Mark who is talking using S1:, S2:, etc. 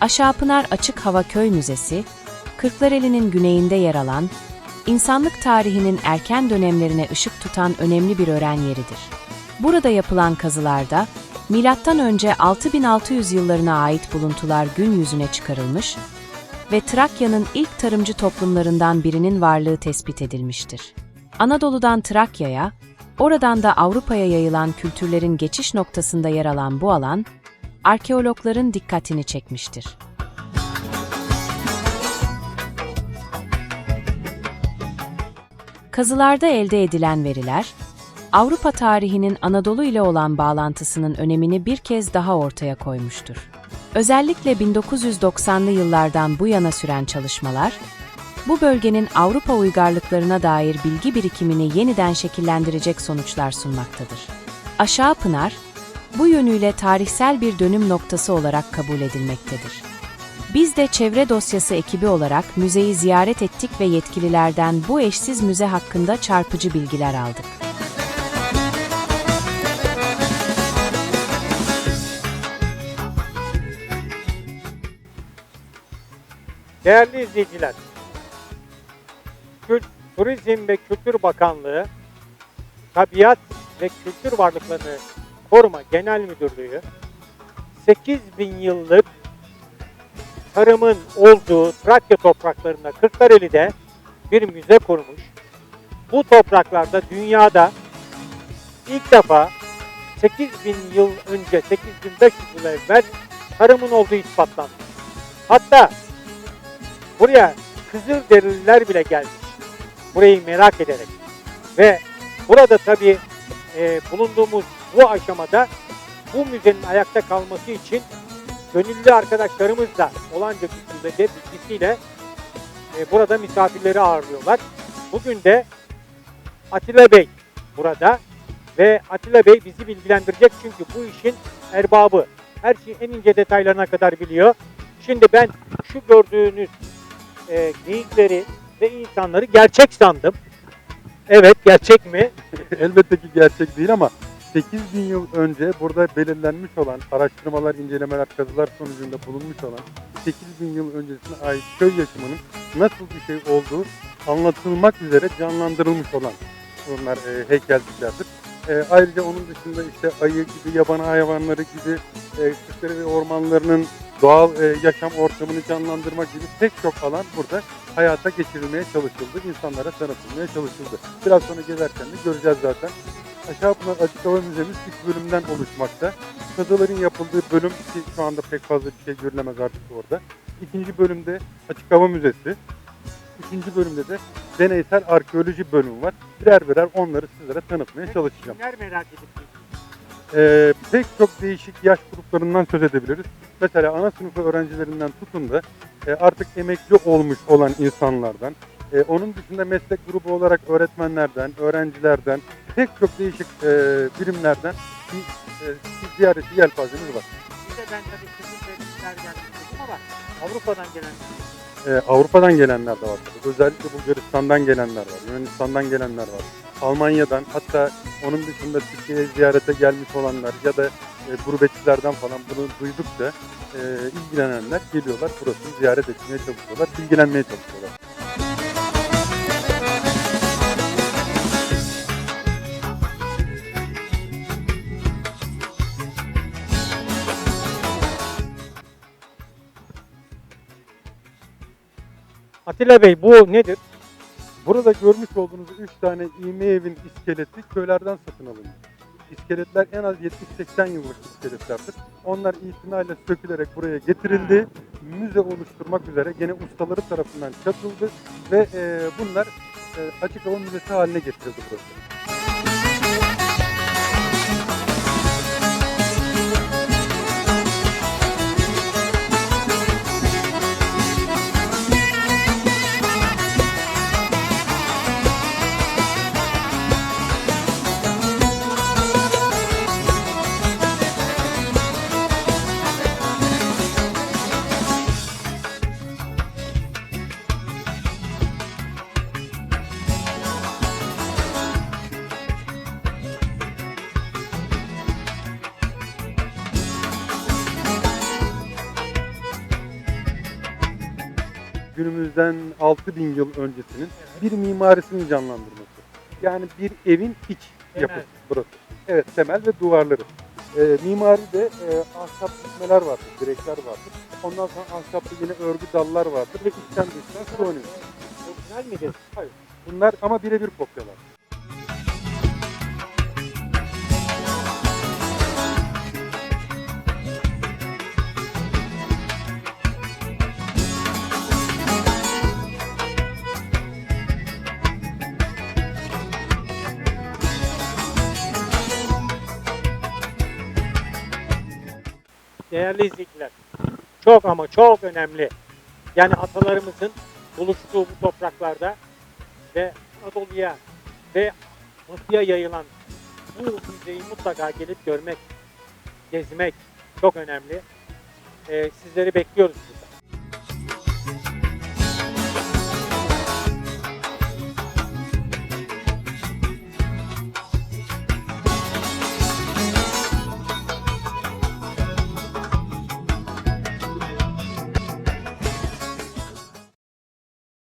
S1: Aşağıpınar Açık Hava Köy Müzesi, Kırklareli'nin güneyinde yer alan, insanlık tarihinin erken dönemlerine ışık tutan önemli bir öğren yeridir. Burada yapılan kazılarda, M.Ö. 6600 yıllarına ait buluntular gün yüzüne çıkarılmış ve Trakya'nın ilk tarımcı toplumlarından birinin varlığı tespit edilmiştir. Anadolu'dan Trakya'ya, oradan da Avrupa'ya yayılan kültürlerin geçiş noktasında yer alan bu alan, arkeologların dikkatini çekmiştir. Kazılarda elde edilen veriler, Avrupa tarihinin Anadolu ile olan bağlantısının önemini bir kez daha ortaya koymuştur. Özellikle 1990'lı yıllardan bu yana süren çalışmalar, bu bölgenin Avrupa uygarlıklarına dair bilgi birikimini yeniden şekillendirecek sonuçlar sunmaktadır. Aşağı Pınar, bu yönüyle tarihsel bir dönüm noktası olarak kabul edilmektedir. Biz de çevre dosyası ekibi olarak müzeyi ziyaret ettik ve yetkililerden bu eşsiz müze hakkında çarpıcı bilgiler aldık.
S2: Değerli izleyiciler, Kült, Turizm ve Kültür Bakanlığı, Tabiat ve Kültür Varlıklarını Koruma Genel Müdürlüğü, 8000 yıllık tarımın olduğu Trakya topraklarında Kırklareli'de bir müze kurmuş. Bu topraklarda dünyada ilk defa 8000 yıl önce, 8500 yıl evvel tarımın olduğu ispatlandı. Hatta Buraya Kızılderililer bile gelmiş. Burayı merak ederek. Ve burada tabii e, bulunduğumuz bu aşamada bu müzenin ayakta kalması için gönüllü arkadaşlarımız da olanca gücüyle, bilgisiyle e, burada misafirleri ağırlıyorlar. Bugün de Atilla Bey burada ve Atilla Bey bizi bilgilendirecek çünkü bu işin erbabı. Her şeyi en ince detaylarına kadar biliyor. Şimdi ben şu gördüğünüz e, geyikleri ve insanları gerçek sandım. Evet gerçek mi?
S3: Elbette ki gerçek değil ama 8000 yıl önce burada belirlenmiş olan araştırmalar, incelemeler, kazılar sonucunda bulunmuş olan 8000 yıl öncesine ait köy yaşamının nasıl bir şey olduğu anlatılmak üzere canlandırılmış olan bunlar e, heykelciklerdir. E, ayrıca onun dışında işte ayı gibi, yaban hayvanları gibi, e, Kırklareli ormanlarının doğal e, yaşam ortamını canlandırmak gibi pek çok alan burada hayata geçirilmeye çalışıldı. insanlara tanıtılmaya çalışıldı. Biraz sonra gezerken de göreceğiz zaten. Aşağı Pınar Açık Hava Müzemiz 3 bölümden oluşmakta. Kazıların yapıldığı bölüm ki şu anda pek fazla bir şey görülemez artık orada. İkinci bölümde Açık Hava Müzesi. Üçüncü bölümde de deneysel arkeoloji bölümü var. Birer birer onları sizlere tanıtmaya çalışacağım.
S2: Kimler merak edip
S3: Ee, pek çok değişik yaş gruplarından söz edebiliriz. Mesela ana sınıfı öğrencilerinden tutun da e, artık emekli olmuş olan insanlardan, e, onun dışında meslek grubu olarak öğretmenlerden, öğrencilerden, pek çok değişik e, birimlerden bir, e, bir ziyaretçi yelpazemiz var.
S2: Bir de ben tabii Kızılderililer gelmiş dedim ama Avrupa'dan gelen
S3: E, Avrupa'dan gelenler de var. tabii. Özellikle Bulgaristan'dan gelenler var, Yunanistan'dan gelenler var. Almanya'dan hatta onun dışında Türkiye'ye ziyarete gelmiş olanlar ya da e, gurbetçilerden falan bunu duydukça e, ilgilenenler geliyorlar burasını ziyaret etmeye çalışıyorlar, bilgilenmeye çalışıyorlar.
S2: Atilla Bey bu nedir?
S3: Burada görmüş olduğunuz 3 tane iğme evin iskeleti köylerden satın alındı. İskeletler en az 70-80 yıllık iskeletlerdir. Onlar itinayla sökülerek buraya getirildi. Müze oluşturmak üzere gene ustaları tarafından çatıldı ve e, bunlar e, açık hava müzesi haline getirildi burası. Günümüzden 6000 yıl öncesinin bir mimarisini canlandırması. Yani bir evin iç yapısı burası. Evet temel ve duvarları. Ee, mimari de e, ahşap dikmeler vardır, direkler vardır. Ondan sonra ahşaplı yine örgü dallar vardır ve içten dıştan su oynuyor.
S2: Orijinal midir?
S3: Hayır. Bunlar ama birebir kopyalar.
S2: Değerli izleyiciler, çok ama çok önemli. Yani atalarımızın buluştuğu bu topraklarda ve Anadolu'ya ve batıya yayılan bu müzeyi mutlaka gelip görmek, gezmek çok önemli. Ee, sizleri bekliyoruz.